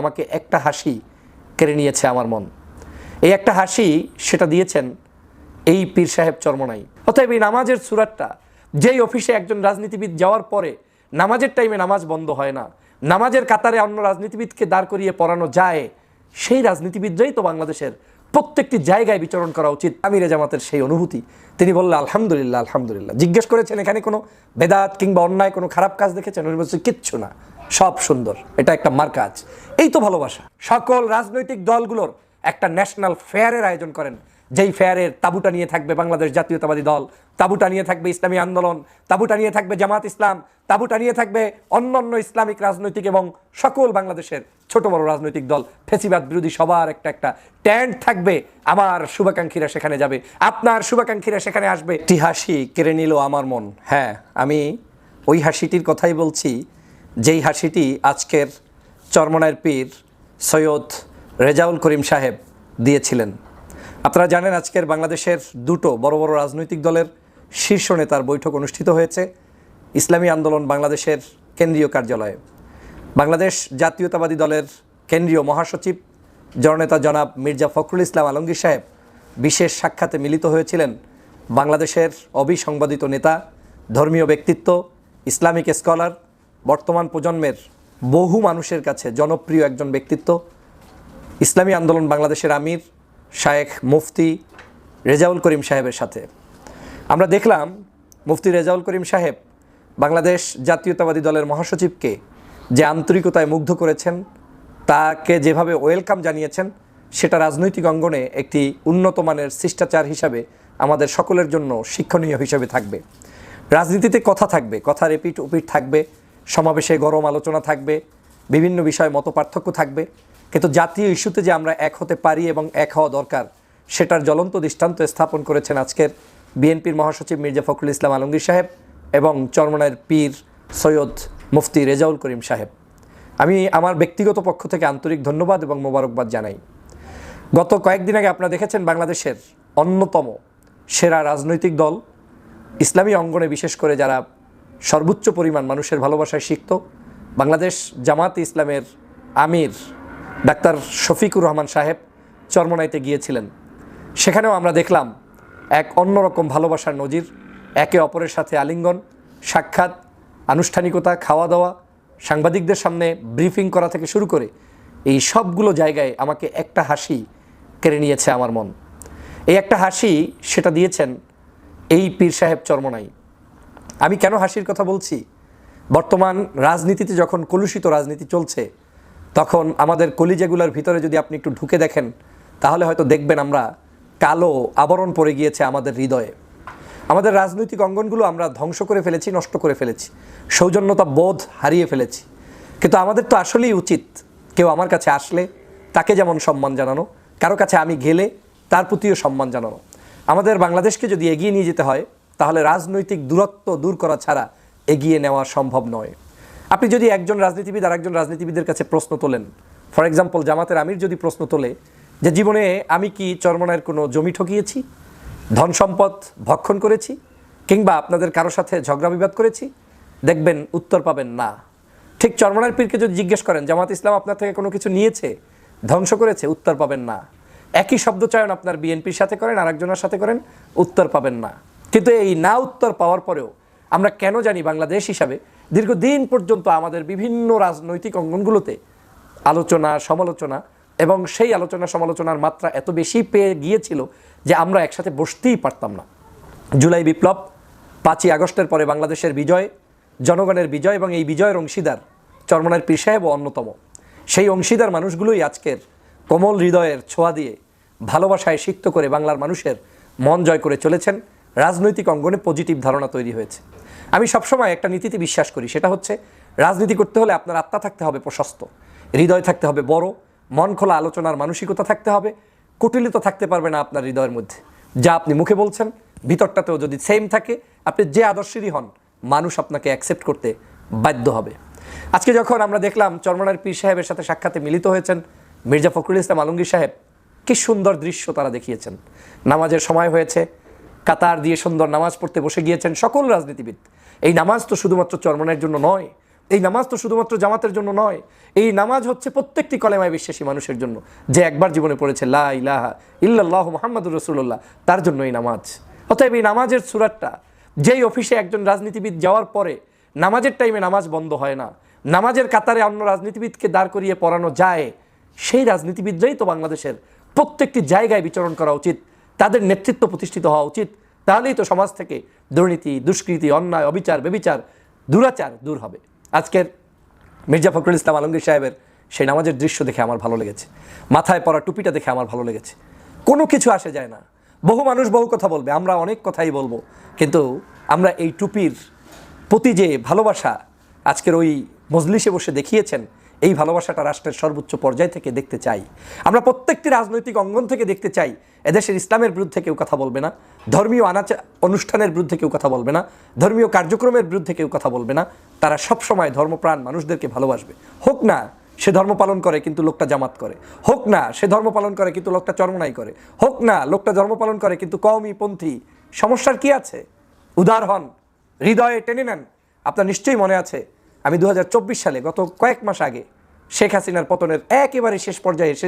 আমাকে একটা হাসি কেড়ে নিয়েছে আমার মন। এই একটা হাসি সেটা দিয়েছেন এই পীর সাহেব চর্মনাই। অতএব এই নামাজের সুরাটটা যেই অফিসে একজন রাজনীতিবিদ যাওয়ার পরে নামাজের টাইমে নামাজ বন্ধ হয় না, নামাজের কাতারে অন্য রাজনীতিবিদকে দাঁড় করিয়ে পড়ানো যায়, সেই রাজনীতিবিদরাই তো বাংলাদেশের প্রত্যেকটি জায়গায় বিচরণ করা উচিত আমিরে জামাতের সেই অনুভূতি। তিনি বললেন আলহামদুলিল্লাহ আলহামদুলিল্লাহ। জিজ্ঞেস করেছেন, এখানে কোনো বেদাত কিংবা অন্যায়, কোনো খারাপ কাজ দেখেছেন? উনি বলছেন কিচ্ছু না, সব সুন্দর। এটা একটা মার কাজ এই তো ভালোবাসা। সকল রাজনৈতিক দলগুলোর একটা ন্যাশনাল ফেয়ারের আয়োজন করেন যেই ফেয়ারের তাবুটা নিয়ে থাকবে বাংলাদেশ জাতীয়তাবাদী দল, তাবুটা নিয়ে থাকবে ইসলামী আন্দোলন, তাবুটা নিয়ে থাকবে জামাত ইসলাম, তাবুটা নিয়ে থাকবে অন্যান্য ইসলামিক রাজনৈতিক এবং সকল বাংলাদেশের ছোট বড় রাজনৈতিক দল। ফেসিবাদ বিরোধী সবার একটা একটা ট্যান্ট থাকবে, আমার শুভাকাঙ্ক্ষীরা সেখানে যাবে, আপনার শুভাকাঙ্ক্ষীরা সেখানে আসবে। একটি হাসি কেড়ে নিল আমার মন। হ্যাঁ আমি ওই হাসিটির কথাই বলছি, যেই হাসিটি আজকের চরমনায়ের পীর সৈয়দ রেজাউল করিম সাহেব দিয়েছিলেন। আপনারা জানেন আজকের বাংলাদেশের দুটো বড় বড় রাজনৈতিক দলের শীর্ষ নেতার বৈঠক অনুষ্ঠিত হয়েছে। ইসলামী আন্দোলন বাংলাদেশের কেন্দ্রীয় কার্যালয়ে। বাংলাদেশ জাতীয়তাবাদী দলের কেন্দ্রীয় মহাসচিব, জননেতা জনাব মির্জা ফখরুল ইসলাম আলমগীর সাহেব বিশেষ সাক্ষাতে মিলিত হয়েছিলেন বাংলাদেশের অবিসংবাদিত নেতা, ধর্মীয় ব্যক্তিত্ব, ইসলামিক স্কলার, বর্তমান প্রজন্মের বহু মানুষের কাছে জনপ্রিয় একজন ব্যক্তিত্ব। ইসলামী আন্দোলন বাংলাদেশের আমির শায়েখ মুফতি রেজাউল করিম সাহেবের সাথে। আমরা দেখলাম মুফতি রেজাউল করিম সাহেব বাংলাদেশ জাতীয়তাবাদী দলের মহাসচিবকে যে আন্তরিকতায় মুগ্ধ করেছেন, তাকে যেভাবে ওয়েলকাম জানিয়েছেন, সেটা রাজনৈতিক অঙ্গনে একটি উন্নত মানের শিষ্টাচার হিসাবে আমাদের সকলের জন্য শিক্ষণীয় হিসাবে থাকবে। রাজনীতিতে কথা থাকবে, কথা রিপিট উপিট থাকবে, সমাবেশে গরম আলোচনা থাকবে, বিভিন্ন বিষয়ে মত পার্থক্য থাকবে। কিন্তু জাতীয় ইস্যুতে যে আমরা এক হতে পারি এবং এক হওয়া দরকার, সেটার জ্বলন্ত দৃষ্টান্ত স্থাপন করেছেন আজকের বিএনপির মহাসচিব মির্জা ফখরুল ইসলাম আলমগীর সাহেব এবং চরমনায়ের পীর সৈয়দ মুফতি রেজাউল করিম সাহেব। আমি আমার ব্যক্তিগত পক্ষ থেকে আন্তরিক ধন্যবাদ এবং মোবারকবাদ জানাই। গত কয়েকদিন আগে আপনারা দেখেছেন বাংলাদেশের অন্যতম সেরা রাজনৈতিক দল, ইসলামী অঙ্গনে বিশেষ করে যারা সর্বোচ্চ পরিমাণ মানুষের ভালোবাসায় শিখত বাংলাদেশ জামাত ইসলামের আমির ডাক্তার শফিকুর রহমান সাহেব চরমনাইতে গিয়েছিলেন। সেখানেও আমরা দেখলাম এক অন্যরকম ভালোবাসার নজির, একে অপরের সাথে আলিঙ্গন, সাক্ষাৎ, আনুষ্ঠানিকতা খাওয়া দাওয়া সাংবাদিকদের সামনে ব্রিফিং করা থেকে শুরু করে এই সবগুলো জায়গায় আমাকে একটা হাসি কেড়ে নিয়েছে আমার মন। এই একটা হাসি সেটা দিয়েছেন এই পীর সাহেব চরমনাই। আমি কেন হাসির কথা বলছি? বর্তমান রাজনীতিতে যখন কলুষিত রাজনীতি চলছে তখন আমাদের কলিজাগুলার ভিতরে যদি আপনি একটু ঢুকে দেখেন, তাহলে হয়তো দেখবেন আমরা কালো আবরণ পড়ে গিয়েছে আমাদের হৃদয়ে। আমাদের রাজনৈতিক অঙ্গনগুলো আমরা ধ্বংস করে ফেলেছি, নষ্ট করে ফেলেছি। সৌজন্যতা বোধ হারিয়ে ফেলেছি। কিন্তু আমাদের তো আসলেই উচিত কেউ আমার কাছে আসলে তাকে যেমন সম্মান জানানো, কারও কাছে আমি গেলে তার প্রতিও সম্মান জানানো। আমাদের বাংলাদেশকে যদি এগিয়ে নিয়ে যেতে হয়, তাহলে রাজনৈতিক দূরত্ব দূর করা ছাড়া এগিয়ে নেওয়া সম্ভব নয়। আপনি যদি একজন রাজনীতিবিদ আর একজন রাজনীতিবিদের কাছে প্রশ্ন তোলেন ফর এক্সাম্পল জামাতের আমির যদি প্রশ্ন তোলে যে জীবনে আমি কি চরমনায়ের কোনো জমি ঠকিয়েছি, ধন সম্পদ ভক্ষণ করেছি, কিংবা আপনাদের কারও সাথে ঝগড়া বিবাদ করেছি, দেখবেন উত্তর পাবেন না। ঠিক চরমনার পীরকে যদি জিজ্ঞেস করেন, জামাত ইসলাম আপনার থেকে কোনো কিছু নিয়েছে, ধ্বংস করেছে, উত্তর পাবেন না। একই শব্দ চয়ন আপনার বিএনপির সাথে করেন, আরেকজনের সাথে করেন, উত্তর পাবেন না। কিন্তু এই না উত্তর পাওয়ার পরেও আমরা কেন জানি বাংলাদেশ হিসাবে দীর্ঘদিন পর্যন্ত আমাদের বিভিন্ন রাজনৈতিক অঙ্গনগুলোতে আলোচনা, সমালোচনা এবং সেই আলোচনা, সমালোচনার মাত্রা এত বেশি পেয়ে গিয়েছিল যে আমরা একসাথে বসতেই পারতাম না। জুলাই বিপ্লব, পাঁচই আগস্টের পরে বাংলাদেশের বিজয়, জনগণের বিজয় এবং এই বিজয়ের অংশীদার চরমনের পীর সাহেবও অন্যতম। সেই অংশীদার মানুষগুলোই আজকের কোমল হৃদয়ের ছোঁয়া দিয়ে ভালোবাসায় সিক্ত করে বাংলার মানুষের মন জয় করে চলেছেন। রাজনৈতিক অঙ্গনে পজিটিভ ধারণা তৈরি হয়েছে। আমি সবসময় একটা নীতিতে বিশ্বাস করি, সেটা হচ্ছে রাজনীতি করতে হলে আপনার আত্মা থাকতে হবে প্রশস্ত, হৃদয় থাকতে হবে বড়, মন খোলা আলোচনার মানসিকতা থাকতে হবে, কুটিলিত থাকতে পারবে না আপনার হৃদয়ের মধ্যে। যা আপনি মুখে বলছেন, ভিতরটাতেও যদি সেম থাকে, আপনি যে আদর্শেরই হন, মানুষ আপনাকে অ্যাকসেপ্ট করতে বাধ্য হবে। আজকে যখন আমরা দেখলাম চরমনার পীর সাহেবের সাথে সাক্ষাতে মিলিত হয়েছেন মির্জা ফখরুল ইসলাম আলমগীর সাহেব, কি সুন্দর দৃশ্য তারা দেখিয়েছেন। নামাজের সময় হয়েছে, কাতার দিয়ে সুন্দর নামাজ পড়তে বসে গিয়েছেন সকল রাজনীতিবিদ। এই নামাজ তো শুধুমাত্র চরমনের জন্য নয়, এই নামাজ তো শুধুমাত্র জামাতের জন্য নয়, এই নামাজ হচ্ছে প্রত্যেকটি কলেমায় বিশ্বাসী মানুষের জন্য। যে একবার জীবনে পড়েছে, লা ইলাহা ইল্লাল্লাহ মোহাম্মদুর রসুল্লাহ তার জন্য এই নামাজ। অতএব এই নামাজের সুরাটটা, যেই অফিসে একজন রাজনীতিবিদ যাওয়ার পরে নামাজের টাইমে নামাজ বন্ধ হয় না, নামাজের কাতারে অন্য রাজনীতিবিদকে দাঁড় করিয়ে পড়ানো যায়, সেই রাজনীতিবিদরাই তো বাংলাদেশের প্রত্যেকটি জায়গায় বিচরণ করা উচিত, তাদের নেতৃত্ব প্রতিষ্ঠিত হওয়া উচিত তাহলেই তো সমাজ থেকে দুর্নীতি, দুষ্কৃতি, অন্যায়, অবিচার, বেবিচার, দুরাচার দূর হবে। আজকের মির্জা ফখরুল ইসলাম আলমগীর সাহেবের সেই নামাজের দৃশ্য দেখে আমার ভালো লেগেছে। মাথায় পরা টুপিটা দেখে আমার ভালো লেগেছে। কোনো কিছু আসে যায় না। বহু মানুষ বহু কথা বলবে, আমরা অনেক কথাই বলব। কিন্তু আমরা এই টুপির প্রতি যে ভালোবাসা আজকের ওই মজলিসে বসে দেখিয়েছেন এই ভালোবাসাটা রাষ্ট্রের সর্বোচ্চ পর্যায় থেকে দেখতে চাই। আমরা প্রত্যেকটি রাজনৈতিক অঙ্গন থেকে দেখতে চাই। এদেশের ইসলামের বিরুদ্ধে কেউ কথা বলবে না। ধর্মীয় আনাচা, অনুষ্ঠানের বিরুদ্ধে কেউ কথা বলবে না। ধর্মীয় কার্যক্রমের বিরুদ্ধে কেউ কথা বলবে না। তারা সব সময় ধর্মপ্রাণ মানুষদেরকে ভালোবাসবে। হোক না, সে ধর্ম পালন করে কিন্তু লোকটা জামাত করে। হোক না, সে ধর্ম পালন করে কিন্তু লোকটা চরমনাই করে। হোক না, লোকটা ধর্ম পালন করে কিন্তু কওমি পন্থী। সমস্যার কি আছে? উদার হন। হৃদয়ে টেনে নেন। আপনার নিশ্চয়ই মনে আছে আমি দু হাজার চব্বিশ সালে, গত কয়েক মাস আগে শেখ হাসিনার পতনের একেবারে শেষ পর্যায়ে এসে